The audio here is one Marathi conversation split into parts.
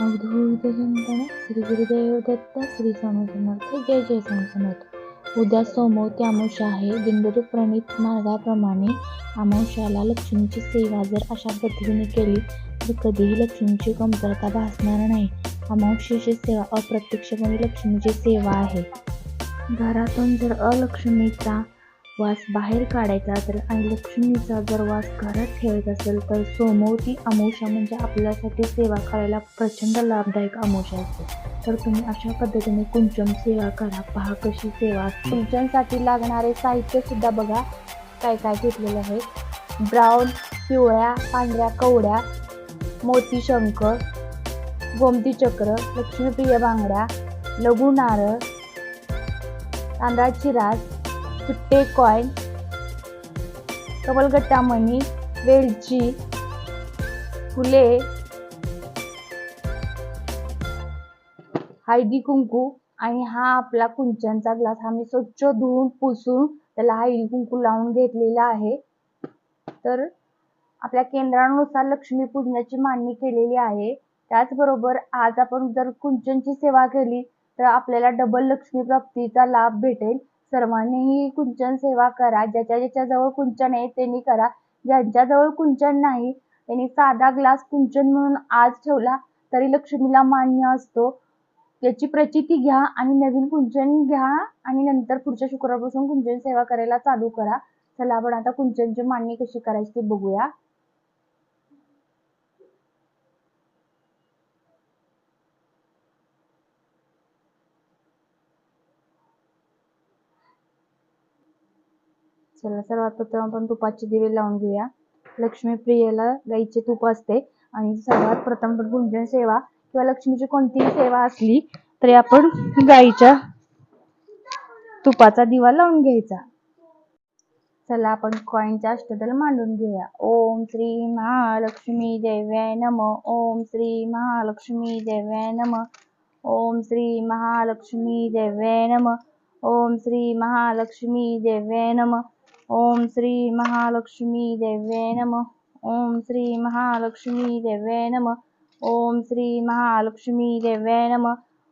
अवधूतचिंतन श्री गुरुदेव दत्त श्री स्वामी समर्थ. जय जय स्वामी समर्थ. उद्या सोमवती अमावश्या आहे. दिंडोरी प्रणित मार्गाप्रमाणे अमावश्याला लक्ष्मीची सेवा जर अशा पद्धतीने केली तर कधीही लक्ष्मीची कमतरता भासणार नाही. अमावश्येची सेवा अप्रत्यक्षपणे लक्ष्मीची सेवा आहे. घरातून जर अलक्ष्मीचा वास बाहेर काढायचा तर आणि लक्ष्मीचा जर वास घरात ठेवायचा असेल तर सोमवती अमावस्या म्हणजे आपल्यासाठी सेवा करायला प्रचंड लाभदायक अमावस्या असते. तर तुम्ही अशा पद्धतीने कुंचम सेवा करा पहा कशी सेवा कुंचमसाठी कुंचनसाठी लागणारे साहित्य सुद्धा बघा काय काय घेतलेलं आहे. ब्राऊन पिवळ्या पांढऱ्या कवड्या मोती शंख गोमती चक्र लक्ष्मीप्रिय बांगड्या लघु नारळ तांदळाची रास सुट्टे कॉईन कमलगट्टा मणी वेलची फुले हळदी कुंकू आणि हा आपला कुंचनचा ग्लास हा मी स्वच्छ धुवून पुसून त्याला हळदी कुंकू लावून घेतलेला आहे. तर आपल्या केंद्रानुसार लक्ष्मी पूजनाची मांडणी केलेली आहे. त्याचबरोबर आज आपण जर कुंचनची सेवा केली तर आपल्याला डबल लक्ष्मी प्राप्तीचा लाभ भेटेल. सर्वांनीही कुंचन सेवा करा. ज्याच्या ज्याच्याजवळ कुंचन आहे त्यांनी करा. ज्यांच्याजवळ कुंचन नाही त्यांनी साधा ग्लास कुंचन म्हणून आज ठेवला तरी लक्ष्मीला मान्य असतो. याची प्रचिती घ्या आणि नवीन कुंचन घ्या आणि नंतर पुढच्या शुक्रवारपासून कुंचन सेवा करायला चालू करा. चला आपण आता कुंचनची मांडणी कशी करायची ते बघूया. चला सर्वात प्रथम आपण तुपाचे दिवे लावून घेऊया. लक्ष्मी प्रियेला गाईचे तूप असते. आणि सर्वात प्रथम गुंजन सेवा किंवा लक्ष्मीची कोणतीही सेवा असली तरी आपण गाईच्या तुपाचा दिवा लावून घ्यायचा. चला आपण कॉईनचा अष्टदल मांडून घेऊया. ओम श्री महालक्ष्मी देव्याय नम. ओम श्री महालक्ष्मी देव्याय नम. ओम श्री महालक्ष्मी देव्याय नम. ओम श्री महालक्ष्मी देव्याय नम. ओम श्री महालक्ष्मी देव्याय नम। ओम श्री महालक्ष्मी देव्याय नम। ओम श्री महालक्ष्मी देव्याय नम।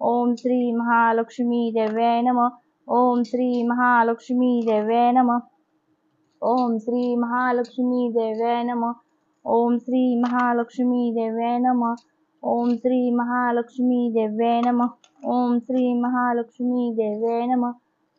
ओम श्री महालक्ष्मी देव्याय नम। ओम श्री महालक्ष्मी देव्याय नम। ओम श्री महालक्ष्मी देव्याय नम। ओम श्री महालक्ष्मी देव्याय नम। ओम श्री महालक्ष्मी देव्याय नम। ओम श्री महालक्ष्मी देव्याय नम।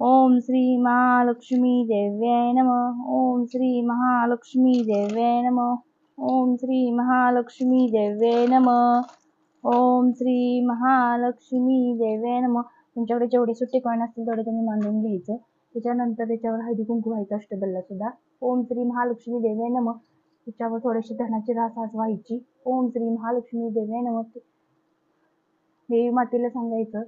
ओम श्री महालक्ष्मी देव्याय नम। ओम श्री महालक्ष्मी देव्याय नम। ओम श्री महालक्ष्मी देव्याय नम। ओम श्री महालक्ष्मी देव्याय नम। तुमच्याकडे जेवढे सुट्टे कॉईन असतील तेवढे तुम्ही मांडून घ्यायचं. त्याच्यानंतर त्याच्यावर हळदी कुंकू व्हायचं अष्टबलला सुद्धा. ओम श्री महालक्ष्मी देव्याय नम. त्याच्यावर थोडीशी धनाची रास आज व्हायची. ओम श्री महालक्ष्मी देव्याय नम. देवी मातेला सांगायचं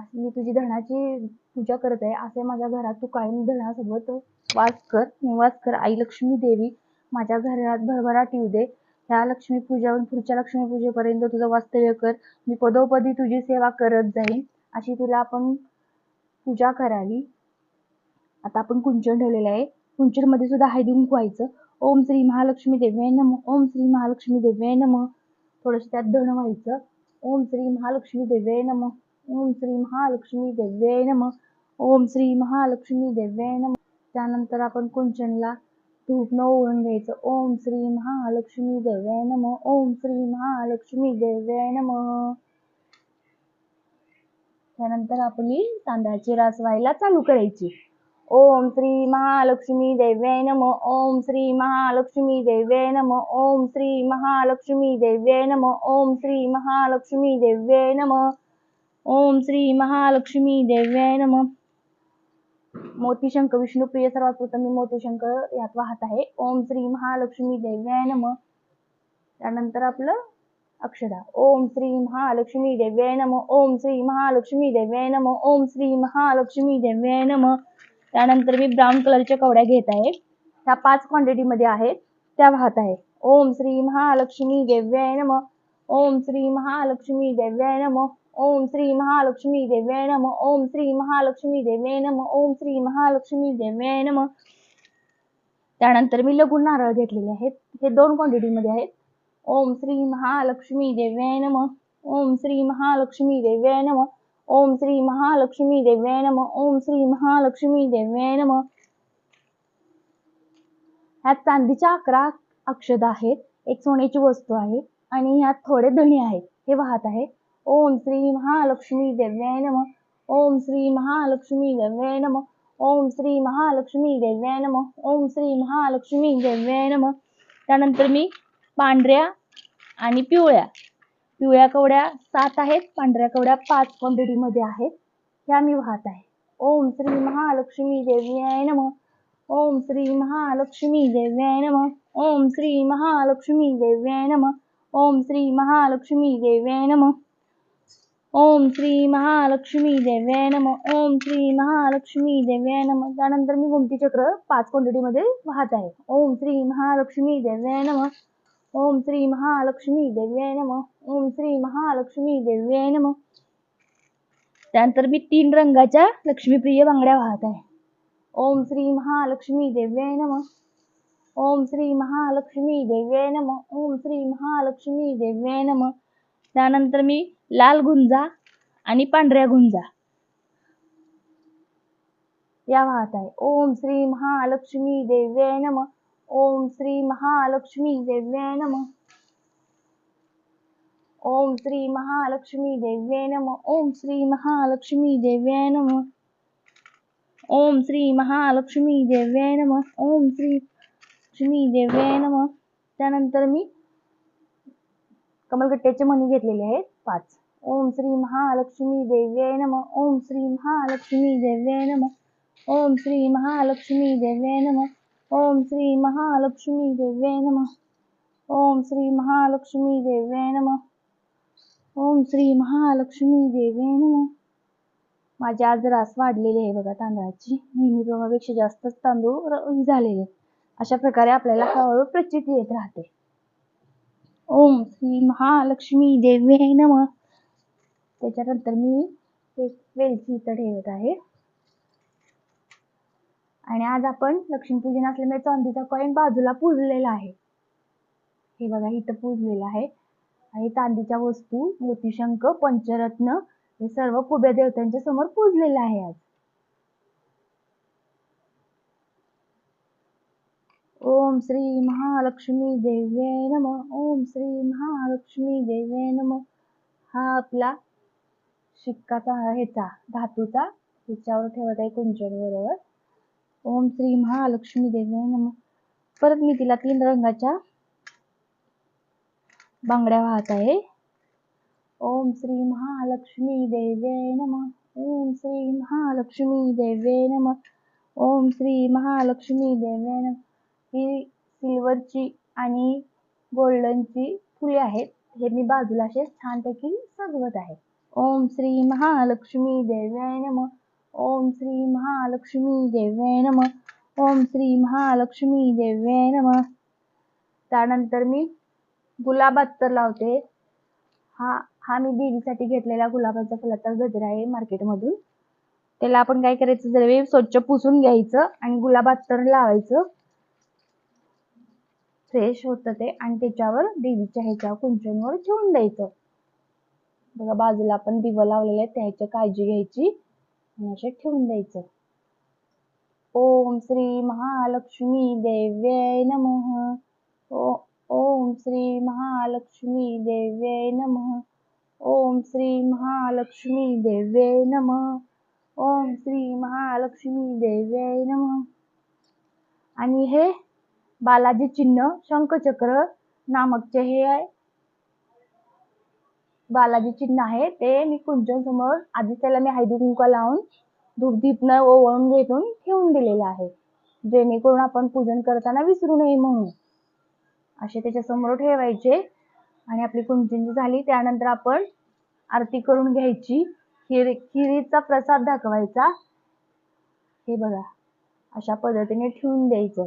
अशी मी तुझी धनाची पूजा करत आहे. असे माझ्या घरात तू कायम धनासोबत वास कर निवास कर. आई लक्ष्मी देवी माझ्या घरात भरभराट येऊ दे. ह्या लक्ष्मी पूजावरून पुढच्या लक्ष्मी पूजेपर्यंत तुझं वास्तव्य कर. मी पदोपदी तुझी सेवा करत जाईन. अशी तुला आपण पूजा करावी. आता आपण कुंचन ठेवलेलं आहे. कुंचनमध्ये सुद्धा हळदी व्हायचं ओम श्री महालक्ष्मी देव्याय नम. ओम श्री महालक्ष्मी देव्याय नम. थोडस त्यात धन व्हायचं. ओम श्री महालक्ष्मी देव्याय नम. ओम श्री महालक्ष्मी देव्याय नम. ओम श्री महालक्ष्मी देव्याय नम. त्यानंतर आपण कुंचनला धूप न ओळून घ्यायचं. ओम श्री महालक्ष्मी देव्याय नम. ओम श्री महालक्ष्मी देव्याय नम. त्यानंतर आपली तांदळाची रास व्हायला चालू करायची. ओम श्री महालक्ष्मी देव्याय नम. ओम श्री महालक्ष्मी देव्याय नम. ओम श्री महालक्ष्मी देव्याय नम. ओम श्री महालक्ष्मी देव्य नम. ओम श्री महालक्ष्मी देव्याय नम. मोतीशंख विष्णुप्रिय सर्वात प्रथम मी मोतीशंकर यात वाहत आहे. ओम श्री महालक्ष्मी देव्याय नम. त्यानंतर आपलं अक्षदा. ओम श्री महालक्ष्मी देव्याय नम. ओम श्री महालक्ष्मी देव्याय नम. ओम श्री महालक्ष्मी देव्याय नम. त्यानंतर मी ब्राऊन कलरच्या कवड्या घेत आहे. ह्या पाच क्वांटिटी मध्ये आहेत. त्या वाहत आहे. ओम श्री महालक्ष्मी देव्याय नम. ओम श्री महालक्ष्मी देव्याय नम. ओम श्री महालक्ष्मी देव्याय नम ओम श्री महालक्ष्मी देव्याय नम ओम श्री महालक्ष्मी देव्याय नम. त्यानंतर मी लघु नारळ घेतलेले आहेत. हे दोन क्वांटिटी मध्ये आहेत. ओम श्री महालक्ष्मी देव्याय नम ओम श्री महालक्ष्मी देव्याय नम ओम श्री महालक्ष्मी देव्याय नम ओम श्री महालक्ष्मी देव्याय नम. ह्यात चांदीच्या अकरा अक्षदा आहेत. एक सोन्याची वस्तू आहे आणि ह्यात थोडे धणी आहेत. हे वाहत आहे. ओम श्री महालक्ष्मी देव्याय नम। ओम श्री महालक्ष्मी देव्याय नम। ओम श्री महालक्ष्मी देव्याय नम। ओम श्री महालक्ष्मी देव्याय नम। त्यानंतर मी पांढऱ्या आणि पिवळ्या पिवळ्या कवड्या सात आहेत पांढऱ्या कवड्या पाच क्वांटिटीमध्ये आहेत ह्या मी वाहत आहे. ओम श्री महालक्ष्मी देव्याय नम। ओम श्री महालक्ष्मी देव्याय नम। ओम श्री महालक्ष्मी देव्याय नम। ओम श्री महालक्ष्मी देव्याय नम। ओम श्री महालक्ष्मी देव्याय नम. ओम श्री महालक्ष्मी देव्याय नम. त्यानंतर मी गोमती चक्र पाच क्वांटिटीमध्ये वाहत आहे. ओम श्री महालक्ष्मी देव्याय नम. ओम श्री महालक्ष्मी देव्याय नम. ओम श्री महालक्ष्मी देव्याय नम. त्यानंतर मी तीन रंगाच्या लक्ष्मीप्रिय बांगड्या वाहत आहे. ओम श्री महालक्ष्मी देव्याय नम. ओम श्री महालक्ष्मी देव्याय नम. ओम श्री महालक्ष्मी देव्याय नम. त्यानंतर मी लाल गुंजा आणि पांढऱ्या गुंजा. या वाहत आहे. ओम श्री महालक्ष्मी देव्याय नम. ओम श्री महालक्ष्मी देव्याय नम. ओम श्री महालक्ष्मी देव्याय नम. ओम श्री महालक्ष्मी देव्याय नम. ओम श्री महालक्ष्मी देव्याय नम. ओम श्री लक्ष्मी देव्याय नम. त्यानंतर मी कमलगट्ट्याचे मणी घेतलेले आहेत. पाच. ओम श्री महालक्ष्मी देव्याय नम. ओम श्री महालक्ष्मी देव्याय नम. ओम श्री महालक्ष्मी देव्याय नम. ओम श्री महालक्ष्मी देव्याय नम. ओम श्री महालक्ष्मी देव्याय नम. ओम श्री महालक्ष्मी देव्याय नम. माझे आज रास वाढलेले आहे बघा तांदळाची. नेहमीप्रमाणेपेक्षा जास्तच तांदूळ झालेले अशा प्रकारे आपल्याला हळूहळू प्रचिती येत राहते. ओम श्री महालक्ष्मी देव्याय नम. त्याच्यानंतर मी एक वेलची इथं ठेवत आहे. आणि आज आपण लक्ष्मीपूजन असल्यामुळे चांदीचा कॉईन बाजूला पूजलेला आहे. हे बघा इथं पूजलेलं आहे. आणि चांदीच्या वस्तू मोतीशंख पंचरत्न हे सर्व कुबेर देवतांच्या समोर पूजलेलं आहे आज. ओम श्री महालक्ष्मी देवे नम। ओम श्री महालक्ष्मी देवे नम। हा आपला शिक्काचा ह्याचा धातूचा हिच्यावर ठेवत आहे कुंचन बरोबर. ओम श्री महालक्ष्मी देवे नम. परत मी तिला तीन रंगाच्या बांगड्या वाहत आहे. ओम श्री महालक्ष्मी देव्याय नम। ओम श्री महालक्ष्मी देवे नम। ओम श्री महालक्ष्मी देव्याय नम। ही सिल्वरची आणि गोल्डनची फुले आहेत. हे मी बाजूला असे छानपैकी सजवत आहे. ओम श्री महालक्ष्मी देव्याय नम. ओम श्री महालक्ष्मी देव्याय नम. ओम श्री महालक्ष्मी देव्याय नम. त्यानंतर मी गुलाब अत्तर लावते. हा हा मी देवीसाठी घेतलेला गुलाबाचा फुलाचा गजरा आहे मार्केटमधून. त्याला आपण काय करायचं? जरा स्वच्छ पुसून घ्यायचं आणि गुलाब अत्तर लावायचं. फ्रेश होतं ते आणि त्याच्यावर देवीच्या ह्याच्या कुंचनवर ठेवून द्यायचं. बघा बाजूला आपण दिवं लावलेले आहेत त्याची काळजी घ्यायची आणि असे ठेवून द्यायचं. ओम श्री महालक्ष्मी देव्याय नमः. ओ ओम श्री महालक्ष्मी देव्याय नमः. ओम श्री महालक्ष्मी देव्याय नमः. ओम श्री महालक्ष्मी देव्याय नमः. आणि हे बालाजी चिन्ह शंखचक्र नामकचे हे आहे. बालाजी चिन्ह आहे. ते मी कुंचन समोर आधी त्याला मी हळदी कुंकू लावून धूपदीपनं ओवळून घेतून घेऊन ठेवून दिलेलं आहे. जेणेकरून आपण पूजन करताना विसरू नये म्हणून. असे त्याच्यासमोर ठेवायचे. आणि आपली कुंचिंची झाली त्यानंतर आपण आरती करून घ्यायची. खीर खिरीचा प्रसाद दाखवायचा. हे बघा. अशा पद्धतीने ठेवून द्यायचं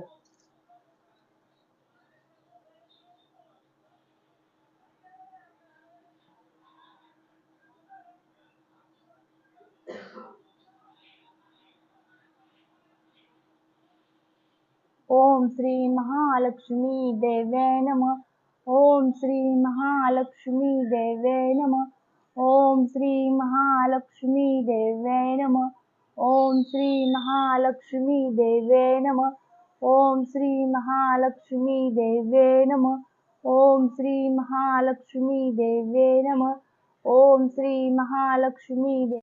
ओम श्री महालक्ष्मी देवे नम। ओम श्री महालक्ष्मी देवे नम। ओम श्री महालक्ष्मी देवे नम। ओम श्री महालक्ष्मी देवे नम। ओम श्री महालक्ष्मी देवे नम। ओम श्री महालक्ष्मी देवे नम। ओम श्री महालक्ष्मी दे